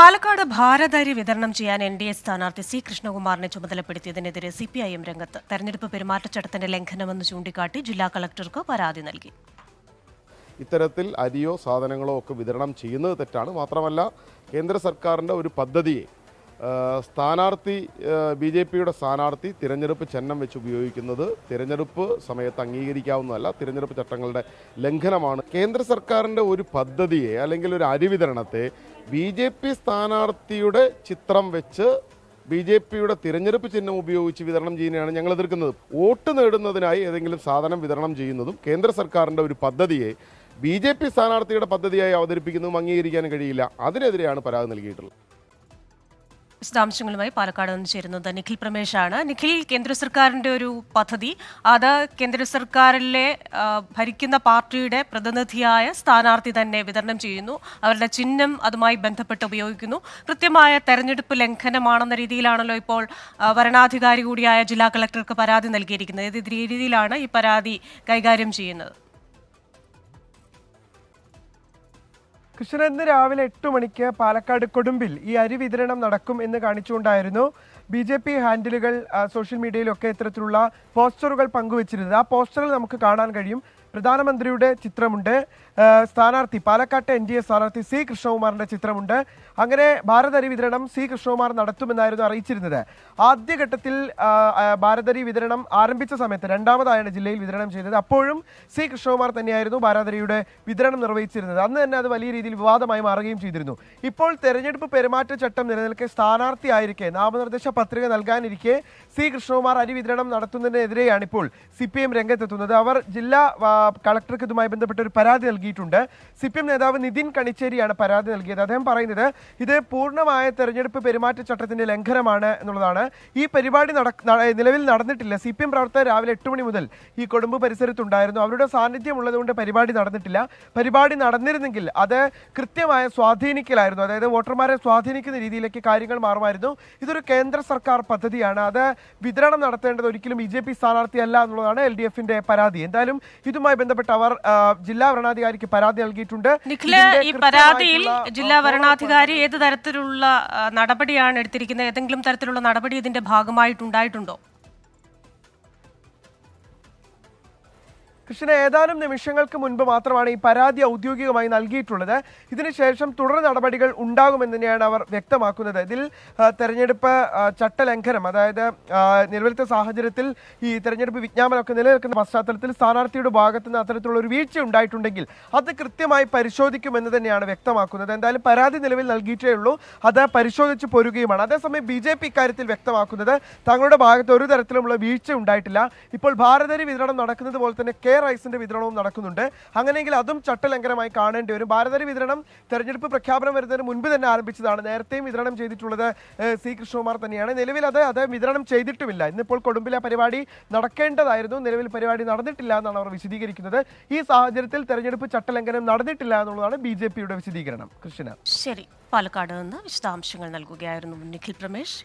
പാലക്കാട് ഭാരതരി വിതരണം ചെയ്യാൻ എൻ ഡി എ സ്ഥാനാർത്ഥി സി കൃഷ്ണകുമാറിനെ ചുമതലപ്പെടുത്തിയതിനെതിരെ സി പി ഐ എം രംഗത്ത് തെരഞ്ഞെടുപ്പ് പെരുമാറ്റച്ചട്ടത്തിന്റെ ലംഘനമെന്ന് ചൂണ്ടിക്കാട്ടി ജില്ലാ കളക്ടർക്ക് പരാതി നൽകി. ഇത്തരത്തിൽ അരിയോ സാധനങ്ങളോ ഒക്കെ വിതരണം ചെയ്യുന്നത് തെറ്റാണ്. മാത്രമല്ല കേന്ദ്ര സർക്കാരിന്റെ ഒരു പദ്ധതിയെ സ്ഥാനാർത്ഥി ബി ജെ പിയുടെ സ്ഥാനാർത്ഥി തിരഞ്ഞെടുപ്പ് ചിഹ്നം വെച്ച് ഉപയോഗിക്കുന്നത് തിരഞ്ഞെടുപ്പ് സമയത്ത് അംഗീകരിക്കാവുന്നതല്ല. തിരഞ്ഞെടുപ്പ് ചട്ടങ്ങളുടെ ലംഘനമാണ്. കേന്ദ്ര സർക്കാരിന്റെ ഒരു പദ്ധതിയെ അല്ലെങ്കിൽ ഒരു അരിവിതരണത്തെ ബി ജെ പി സ്ഥാനാർത്ഥിയുടെ ചിത്രം വെച്ച് ബി ജെ പിയുടെ തിരഞ്ഞെടുപ്പ് ചിഹ്നം ഉപയോഗിച്ച് വിതരണം ചെയ്യുന്നതാണ് ഞങ്ങൾ എതിർക്കുന്നത്. വോട്ട് നേടുന്നതിനായി ഏതെങ്കിലും സാധനം വിതരണം ചെയ്യുന്നതും കേന്ദ്ര സർക്കാരിന്റെ ഒരു പദ്ധതിയെ ബി ജെ പി സ്ഥാനാർത്ഥിയുടെ പദ്ധതിയായി അവതരിപ്പിക്കുന്നതും അംഗീകരിക്കാൻ കഴിയില്ല. അതിനെതിരെയാണ് പരാതി നൽകിയിട്ടുള്ളത്. വിശദാംശങ്ങളുമായി പാലക്കാട് നിന്ന് ചേരുന്നത് നിഖിൽ പ്രമേഷാണ്. നിഖിൽ കേന്ദ്ര സർക്കാരിന്റെ ഒരു പദ്ധതി. അത് കേന്ദ്ര സർക്കാരിലെ ഭരിക്കുന്ന പാർട്ടിയുടെ പ്രതിനിധിയായ സ്ഥാനാർത്ഥി തന്നെ വിതരണം ചെയ്യുന്നു. അവരുടെ ചിഹ്നം അതുമായി ബന്ധപ്പെട്ട് ഉപയോഗിക്കുന്നു. കൃത്യമായ തെരഞ്ഞെടുപ്പ് ലംഘനമാണെന്ന രീതിയിലാണല്ലോ ഇപ്പോൾ വരണാധികാരി കൂടിയായ ജില്ലാ കളക്ടർക്ക് പരാതി നൽകിയിരിക്കുന്നത്. ഏത് രീതിയിലാണ് ഈ പരാതി കൈകാര്യം ചെയ്യുന്നത്? കൃഷ്ണൻ ഇന്ന് രാവിലെ എട്ട് മണിക്ക് പാലക്കാട് കൊടുമ്പിൽ ഈ അരി വിതരണം നടക്കും എന്ന് കാണിച്ചുകൊണ്ടായിരുന്നു ബി ജെ പി ഹാൻഡിലുകൾ സോഷ്യൽ മീഡിയയിലൊക്കെ ഇത്തരത്തിലുള്ള പോസ്റ്ററുകൾ പങ്കുവച്ചിരുന്നത്. ആ പോസ്റ്ററുകൾ നമുക്ക് കാണാൻ കഴിയും പ്രധാനമന്ത്രിയുടെ ചിത്രമുണ്ട്. സ്ഥാനാർത്ഥി പാലക്കാട്ടെ എൻ ഡി എ സ്ഥാനാർത്ഥി സി കൃഷ്ണകുമാറിന്റെ ചിത്രമുണ്ട്. അങ്ങനെ ഭാരതരി വിതരണം സി കൃഷ്ണകുമാർ നടത്തുമെന്നായിരുന്നു അറിയിച്ചിരുന്നത്. ആദ്യഘട്ടത്തിൽ ഭാരതരി വിതരണം ആരംഭിച്ച സമയത്ത് രണ്ടാമതായാണ് ജില്ലയിൽ വിതരണം ചെയ്തത്. അപ്പോഴും സി കൃഷ്ണകുമാർ തന്നെയായിരുന്നു ഭാരതരിയുടെ വിതരണം നിർവഹിച്ചിരുന്നത്. അന്ന് തന്നെ അത് വലിയ രീതിയിൽ വിവാദമായി മാറുകയും ചെയ്തിരുന്നു. ഇപ്പോൾ തെരഞ്ഞെടുപ്പ് പെരുമാറ്റച്ചട്ടം നിലനിൽക്കെ സ്ഥാനാർത്ഥിയായിരിക്കെ നാമനിർദ്ദേശ പത്രിക നൽകാനിരിക്കെ സി കൃഷ്ണകുമാർ അരി വിതരണം നടത്തുന്നതിനെതിരെയാണ് ഇപ്പോൾ സി പി എം രംഗത്തെത്തുന്നത്. അവർ ജില്ലാ കളക്ടർക്ക് ഇതുമായി ബന്ധപ്പെട്ട് ഒരു പരാതി നൽകിയിട്ടുണ്ട്. സി പി എം നേതാവ് നിതിൻ കണിച്ചേരിയാണ് പരാതി നൽകിയത്. അദ്ദേഹം പറയുന്നത് ഇത് പൂർണമായ തെരഞ്ഞെടുപ്പ് പെരുമാറ്റച്ചട്ടത്തിന്റെ ലംഘനമാണ് എന്നുള്ളതാണ്. ഈ പരിപാടി നിലവിൽ നടന്നിട്ടില്ല. സി പി എം പ്രവർത്തകർ രാവിലെ എട്ട് മണി മുതൽ ഈ കൊടുമ്പ് പരിസരത്തുണ്ടായിരുന്നു. അവരുടെ സാന്നിധ്യം ഉള്ളതുകൊണ്ട് പരിപാടി നടന്നിട്ടില്ല. പരിപാടി നടന്നിരുന്നെങ്കിൽ അത് കൃത്യമായ സ്വാധീനിക്കലായിരുന്നു. അതായത് വോട്ടർമാരെ സ്വാധീനിക്കുന്ന രീതിയിലേക്ക് കാര്യങ്ങൾ മാറുമായിരുന്നു. ഇതൊരു കേന്ദ്ര സർക്കാർ പദ്ധതിയാണ്. അത് വിതരണം നടത്തേണ്ടത് ഒരിക്കലും ബി ജെ പി സ്ഥാനാർത്ഥിയല്ല എന്നുള്ളതാണ് എൽ ഡി എഫിന്റെ പരാതി. എന്തായാലും ഇതുമായി ബന്ധപ്പെട്ട് അവർ ജില്ലാ ഭരണാധികാരിക്ക് പരാതി നൽകിയിട്ടുണ്ട്. നിഖിൽ ഈ പരാതിയിൽ ജില്ലാ ഭരണാധികാരി ഏത് തരത്തിലുള്ള നടപടിയാണ് എടുത്തിരിക്കുന്നത്? ഏതെങ്കിലും തരത്തിലുള്ള നടപടി ഇതിന്റെ ഭാഗമായിട്ടുണ്ടായിട്ടുണ്ടോ? കൃഷ്ണ ഏതാനും നിമിഷങ്ങൾക്ക് മുൻപ് മാത്രമാണ് ഈ പരാതി ഔദ്യോഗികമായി നൽകിയിട്ടുള്ളത്. ഇതിനുശേഷം തുടർ നടപടികൾ ഉണ്ടാകുമെന്ന് തന്നെയാണ് അവർ വ്യക്തമാക്കുന്നത്. ഇതിൽ തെരഞ്ഞെടുപ്പ് ചട്ടലംഘനം അതായത് നിലവിലത്തെ സാഹചര്യത്തിൽ ഈ തെരഞ്ഞെടുപ്പ് വിജ്ഞാപനമൊക്കെ നിലനിൽക്കുന്ന പശ്ചാത്തലത്തിൽ സ്ഥാനാർത്ഥിയുടെ ഭാഗത്ത് നിന്ന് അത്തരത്തിലുള്ള ഒരു വീഴ്ച ഉണ്ടായിട്ടുണ്ടെങ്കിൽ അത് കൃത്യമായി പരിശോധിക്കുമെന്ന് തന്നെയാണ് വ്യക്തമാക്കുന്നത്. എന്തായാലും പരാതി നിലവിൽ നൽകിയിട്ടേ ഉള്ളൂ. അത് പരിശോധിച്ച് പോരുകയുമാണ്. അതേസമയം ബി ജെ പി ഇക്കാര്യത്തിൽ വ്യക്തമാക്കുന്നത് തങ്ങളുടെ ഭാഗത്ത് ഒരു തരത്തിലുമുള്ള വീഴ്ച ഉണ്ടായിട്ടില്ല. ഇപ്പോൾ ഭാരതരി വിതരണം നടക്കുന്നത് പോലെ തന്നെ റൈസിന്റെ വിതരണവും നടക്കുന്നുണ്ട്. അങ്ങനെയെങ്കിൽ അതും ചട്ടലംഘനമായി കാണേണ്ടി വരും. ഭാരതരി വിതരണം തെരഞ്ഞെടുപ്പ് പ്രഖ്യാപനം വരുന്നതിന് മുൻപ് തന്നെ ആരംഭിച്ചതാണ്. നേരത്തെയും വിതരണം ചെയ്തിട്ടുള്ളത് സി. കൃഷ്ണകുമാർ തന്നെയാണ്. നിലവിൽ അത് അത് വിതരണം ചെയ്തിട്ടുമില്ല. ഇന്നിപ്പോൾ കൊടുമ്പിലെ പരിപാടി നടക്കേണ്ടതായിരുന്നു. നിലവിൽ പരിപാടി നടന്നിട്ടില്ല എന്നാണ് അവർ വിശദീകരിക്കുന്നത്. ഈ സാഹചര്യത്തിൽ തെരഞ്ഞെടുപ്പ് ചട്ടലംഘനം നടന്നിട്ടില്ല എന്നുള്ളതാണ് ബി ജെ പിയുടെ വിശദീകരണം. കൃഷ്ണ. ശരി. പാലക്കാട് നിന്ന് വിശദാംശങ്ങൾ നൽകുകയായിരുന്നു നിഖിൽ പ്രമേഷ്.